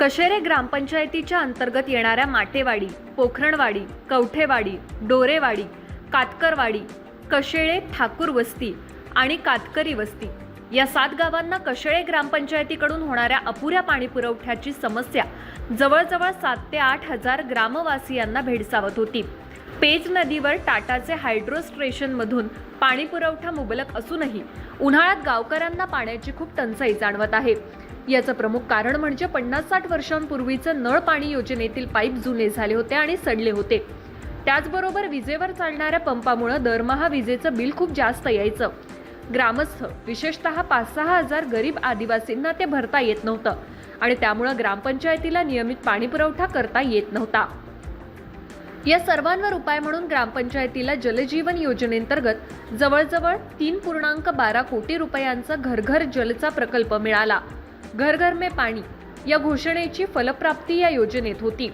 कशेरे ग्रामपंचायतीच्या अंतर्गत येणाऱ्या माटेवाडी पोखरणवाडी कवठेवाडी डोरेवाडी कातकरवाडी कशेळे ठाकूर वस्ती आणि कातकरी वस्ती या सात गावांना कशेळे ग्रामपंचायतीकडून होणाऱ्या अपुऱ्या पाणी पुरवठ्याची समस्या जवळजवळ सात ते आठ हजार ग्रामवासियांना भेडसावत होती. पेज नदीवर टाटाचे हायड्रो स्टेशनमधून पाणी पुरवठा मुबलक असूनही उन्हाळ्यात गावकऱ्यांना पाण्याची खूप टंचाई जाणवत आहे. याचं प्रमुख कारण म्हणजे पन्नास साठ वर्षांपूर्वीचं नळ पाणी योजनेतील पाईप जुने झाले होते आणि सडले होते. त्याचबरोबर विजेवर चालणाऱ्या पंपामुळं दरमहा विजेचं बिल खूप जास्त यायचं. ग्रामस्थ विशेषतः पाच सहा हजार गरीब आदिवासींना ते भरता येत नव्हतं आणि त्यामुळं ग्रामपंचायतीला नियमित पाणी पुरवठा करता येत नव्हता. या सर्वांवर उपाय म्हणून ग्रामपंचायतीला जलजीवन योजनेअंतर्गत जवळजवळ तीन पूर्णांक बारा कोटी रुपयांचा घरघर जलचा प्रकल्प मिळाला. घर घर में पाणी या घोषणेची फलप्राप्ती या योजनेत होती.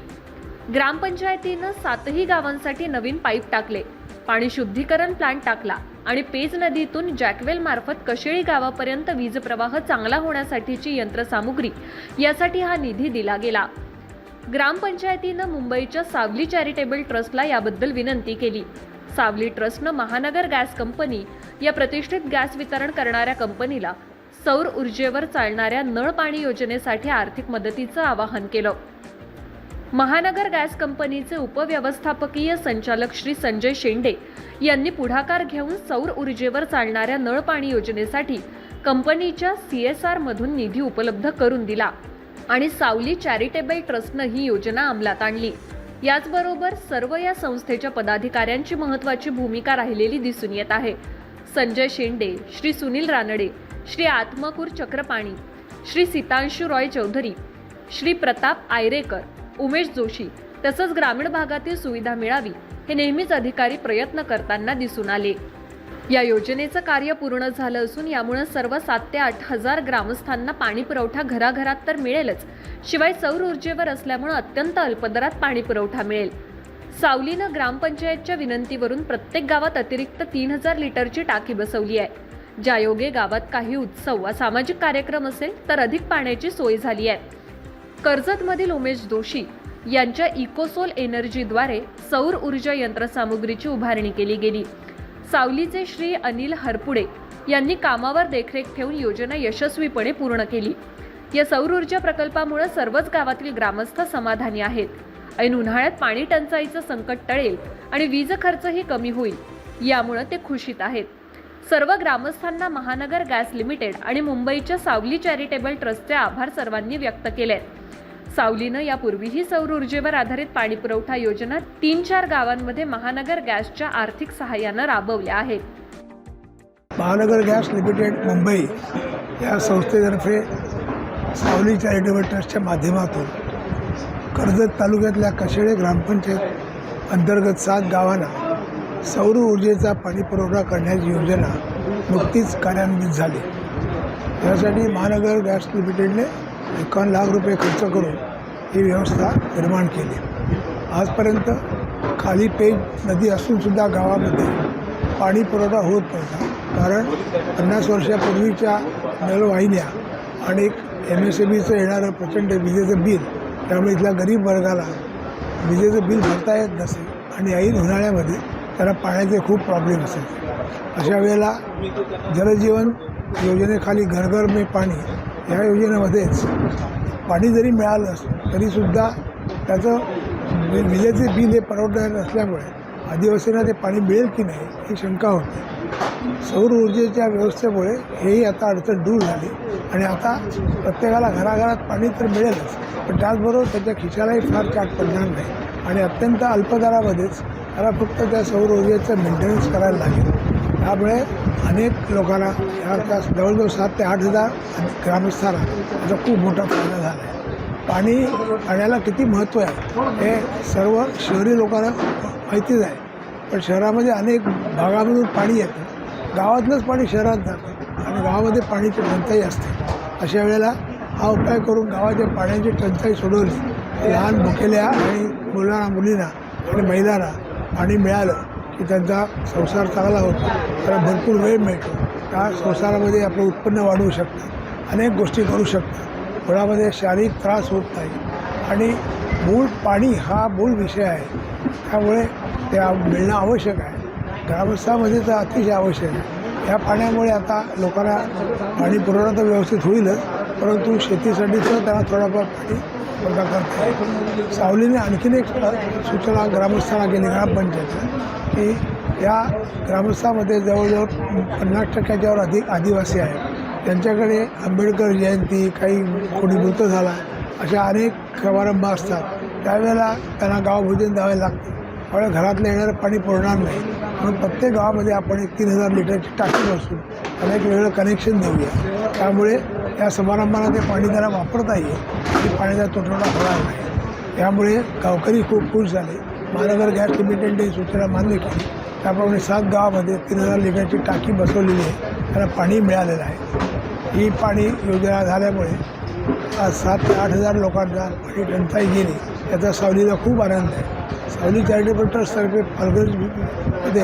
ग्रामपंचायतीनं सातही गावांसाठी नवीन पाईप टाकले. पाणी शुद्धीकरण प्लांट टाकला आणि पेज नदीतून जॅकवेल मार्फत कशेळी गावापर्यंत वीज प्रवाह चांगला होण्यासाठीची यंत्रसामुग्री यासाठी हा निधी दिला गेला. ग्रामपंचायतीनं मुंबईच्या सावली चॅरिटेबल ट्रस्टला याबद्दल विनंती केली. सावली ट्रस्टनं महानगर गॅस कंपनी या प्रतिष्ठित गॅस वितरण करणाऱ्या कंपनीला सौर ऊर्जेवर चालणाऱ्या नळ पाणी योजनेसाठी आर्थिक मदतीचं आवाहन केलं. महानगर गॅस कंपनीचे उपव्यवस्थापकीय संचालक श्री संजय शेंडे यांनी पुढाकार घेऊन सौर ऊर्जेवर चालणाऱ्या नळ पाणी योजनेसाठी कंपनीच्या सी एस आर मधून निधी उपलब्ध करून दिला आणि सावली चॅरिटेबल ट्रस्टनं ही योजना अंमलात आणली. याचबरोबर सर्व या संस्थेच्या पदाधिकाऱ्यांची महत्वाची भूमिका राहिलेली दिसून येत आहे. संजय शेंडे श्री सुनील रानडे श्री आत्मकूर चक्रपाणी श्री सीतांशू रॉय चौधरी श्री प्रताप आयरेकर उमेश जोशी तसंच ग्रामीण भागातील सुविधा मिळावी हे नेहमीच अधिकारी प्रयत्न करताना दिसून आले. या योजनेचं कार्य पूर्ण झालं असून यामुळे सर्व सात ते आठ हजार ग्रामस्थांना पाणी पुरवठा घराघरात तर मिळेलच. शिवाय सौर ऊर्जेवर असल्यामुळे अत्यंत अल्पदरात पाणी पुरवठा मिळेल. सावलीनं ग्रामपंचायतच्या विनंतीवरून प्रत्येक गावात अतिरिक्त तीन हजार लिटरची टाकी बसवली आहे. ज्यायोगे गावात काही उत्सव वा सामाजिक कार्यक्रम असेल तर अधिक पाण्याची सोय झाली आहे. कर्जतमधील उमेश जोशी यांच्या इकोसोल एनर्जीद्वारे सौर ऊर्जा यंत्रसामुग्रीची उभारणी केली गेली. सावलीचे श्री अनिल हरपुडे यांनी कामावर देखरेख ठेवून योजना यशस्वीपणे पूर्ण केली. या सौर ऊर्जा प्रकल्पामुळे सर्वच गावातील ग्रामस्थ समाधानी आहेत. ऐन उन्हाळ्यात पाणी टंचाईचं संकट टळेल आणि वीज खर्चही कमी होईल यामुळं ते खुशीत आहेत. सर्व ग्रामस्थांना महानगर गॅस लिमिटेड आणि मुंबईच्या सावली चॅरिटेबल ट्रस्टचे आभार सर्वांनी व्यक्त केले सावलीनं यापूर्वीही सौर ऊर्जेवर आधारित पाणी पुरवठा योजना तीन चार गावांमध्ये महानगर गॅसच्या आर्थिक सहाय्यानं राबवल्या आहेत. महानगर गॅस लिमिटेड मुंबई या संस्थेतर्फे सावली चॅरिटेबल ट्रस्टच्या माध्यमातून कर्जत तालुक्यातल्या कशेळे ग्रामपंचायत अंतर्गत सात गावांना सौर ऊर्जेचा पाणी पुरवठा करण्याची योजना नुकतीच कार्यान्वित झाली. यासाठी महानगर गॅस लिमिटेडने एकावन्न लाख रुपये खर्च करून ही व्यवस्था निर्माण केली. आजपर्यंत खाली पेज नदी असूनसुद्धा गावामध्ये पाणी पुरवठा होत नव्हता. कारण पन्नास वर्षापूर्वीच्या नळवाहिन्या आणि एम एस ए बीचं येणारं प्रचंड विजेचं बिल त्यामुळे इथल्या गरीब वर्गाला विजेचं बिल भरता येत नसे आणि ऐन उन्हाळ्यामध्ये त्याला पाण्याचे खूप प्रॉब्लेम असायचे अशा वेळेला जलजीवन योजनेखाली घरघर मे पाणी ह्या योजनेमध्येच पाणी जरी मिळालं तरीसुद्धा त्याचं विजेचे बिल हे परवडणार नसल्यामुळे आदिवासींना ते पाणी मिळेल की नाही ही शंका होती. सौर ऊर्जेच्या व्यवस्थेमुळे हेही आता अडचण दूर झाली. आणि आता प्रत्येकाला घराघरात पाणी तर मिळेलच पण त्याचबरोबर त्याच्या खिशालाही फार चाट पडणार नाही. आणि अत्यंत अल्प दरामध्येच त्याला फक्त त्या सौर ऊर्जेचं मेंटेनन्स करायला लागेल. त्यामुळे अनेक लोकांना या जवळजवळ सात ते आठ हजार ग्रामस्थांना त्याचा खूप मोठा फायदा झाला आहे. पाणी पाण्याला किती महत्त्व आहे हे सर्व शहरी लोकांना माहितीच आहे. पण शहरामध्ये अनेक भागामधून पाणी येतं. गावातलंच पाणी शहरात जातं. आणि गावामध्ये पाण्याची टंचाई असते. अशा वेळेला हा उपाय करून गावाच्या पाण्याची टंचाई सोडवली लहान भुकेल्या आणि मुलांना मुलींना आणि महिलांना पाणी मिळालं की त्यांचा संसार चांगला होतो. त्याला भरपूर वेळ मिळतो. त्या संसारामध्ये आपलं उत्पन्न वाढवू शकतात. अनेक गोष्टी करू शकतात. मुळामध्ये शारीरिक त्रास होत नाही. आणि मूळ पाणी हा मूळ विषय आहे. त्यामुळे ते मिळणं आवश्यक आहे. ग्रामस्थामध्ये तर अतिशय आवश्यक आहे. या पाण्यामुळे आता लोकांना पाणी पुरवठा तर व्यवस्थित होईलच परंतु शेतीसाठीचं त्यांना थोडाफार पाणी पुरवठा करता येईल. सावलीने आणखीन एक सूचना ग्रामस्थांना केली ग्रामपंचायत की या ग्रामस्थामध्ये जवळजवळ पन्नास टक्क्याच्यावर अधिक आदिवासी आहेत. त्यांच्याकडे आंबेडकर जयंती काही कोणी मृत झाला अशा अनेक समारंभ असतात. त्यावेळेला त्यांना गावभोजन द्यावे लागते. त्यामुळे घरातलं येणारं पाणी पुरणार नाही. म्हणून प्रत्येक गावामध्ये आपण एक तीन हजार लिटरची टाकी बसून त्याला एक वेगळं कनेक्शन देऊया. त्यामुळे या समारंभाला ते पाणी त्याला वापरता येईल आणि पाण्याचा तुटवडा होणार नाही. त्यामुळे गावकरी खूप खुश झाले. महानगर गॅस लिमिटेडने सूचना मान्य केली. त्याप्रमाणे सात गावामध्ये तीन हजार लिटरची टाकी बसवलेली आहे. त्याला पाणी मिळालेलं आहे. ही पाणी योजना झाल्यामुळे आज सात ते आठ हजार लोकांना पाणी टंचाई गेली. याचा सावलीला खूप आनंद आहे. सावली चॅरिटेबल ट्रस्टतर्फे पालघरमध्ये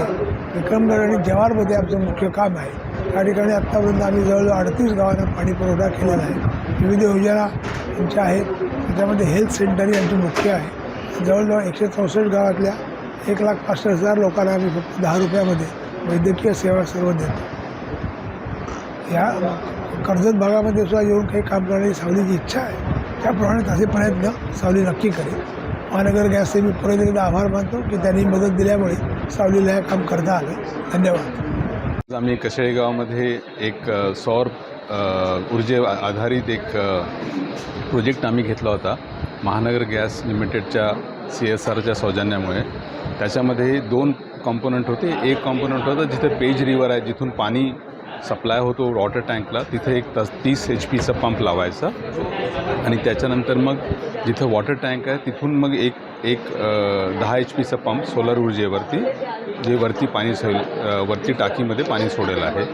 विक्रमगड आणि जवारमध्ये आमचं मुख्य काम आहे. त्या ठिकाणी आत्तापर्यंत आम्ही जवळजवळ अडतीस गावांना पाणी पुरवठा केलेला आहे. विविध योजना आमच्या आहेत. त्याच्यामध्ये हेल्थ सेंटर ही आमची मुख्य आहे. जवळजवळ एकशे चौसष्ट गावातल्या एक लाख पासष्ट हजार लोकांना आम्ही फक्त दहा रुपयामध्ये वैद्यकीय सेवा सर्व देतो. या कर्जत भागामध्ये सुद्धा येऊन काही काम करण्याची सावलीची इच्छा आहे. त्याप्रमाणे तसे प्रयत्न सावली नक्की करेल महानगर गॅसचे मी परत एकदा आभार मानतो की त्यांनी मदत दिल्यामुळे सावलीला हे काम करता आलं. धन्यवाद. आज आम्ही कशेळेगावमध्ये एक सौर ऊर्जे आधारित एक प्रोजेक्ट आम्ही घेतला होता. महानगर गॅस लिमिटेडच्या सी एस आरच्या सौजन्यामुळे. त्याच्यामध्ये दोन कॉम्पोनंट होते. एक कॉम्पोनंट होतं जिथे पेज रिवर आहे जिथून पाणी सप्लाय होतो वॉटर टँकला तिथे एक तस तीस एच पीचा पंप लावायचा. आणि त्याच्यानंतर मग जिथं वॉटर टँक आहे तिथून मग एक एक दहा एच पीचा पंप सोलर ऊर्जेवरती जे वरती पाणी सोडेल वरती टाकीमध्ये पाणी सोडेल आहे.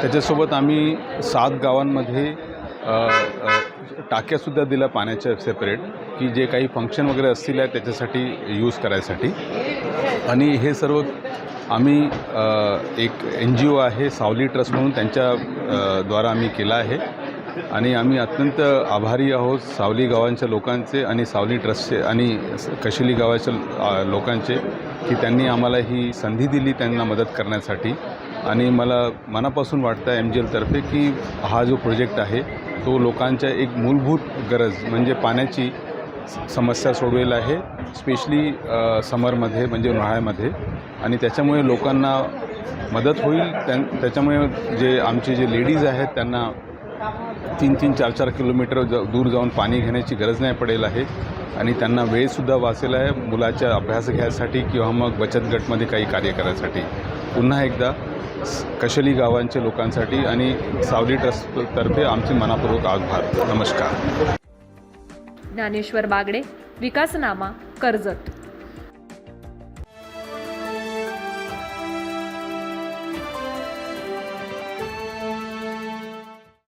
त्याच्यासोबत आम्ही सात गावांमध्ये टाक्यासुद्धा दिल्या पाण्याच्या सेपरेट की जे काही फंक्शन वगैरे असतील आहे त्याच्यासाठी यूज करायसाठी. आणि हे सर्व आम्ही एक एन जी ओ आहे सावली ट्रस्ट म्हणून त्यांच्या द्वारा आम्ही केला आहे. आणि आम्ही अत्यंत आभारी आहोत सावली गावांच्या लोकांचे आणि सावली ट्रस्टचे आणि कशिली गावाच्या लोकांचे की त्यांनी आम्हाला ही संधी दिली त्यांना मदत करण्यासाठी. आणि मला मनापासून वाटतं एम जी एलतर्फे की हा जो प्रोजेक्ट आहे तो लोकांच्या एक मूलभूत गरज म्हणजे पाण्याची समस्या सोडवेल आहे स्पेशली समरमध्ये म्हणजे उन्हाळ्यामध्ये. आणि त्याच्यामुळे लोकांना मदत होईल. त्यां त्याच्यामुळे जे आमचे जे लेडीज आहेत त्यांना तीन तीन चार चार किलोमीटर ज दूर जाऊन पाणी घेण्याची गरज नाही पडेल आहे. आणि त्यांना वेळसुद्धा वाचेल आहे मुलाच्या अभ्यास घ्यायसाठी किंवा मग बचत गटमध्ये काही कार्य करायसाठी. पुन्हा एकदा कशली गावांच्या लोकांसाठी आणि सावली ट्रस्टतर्फे आमचे मनापूर्वक आभार. नमस्कार. ज्ञानेश्वर बागडे विकासनामा कर्जत.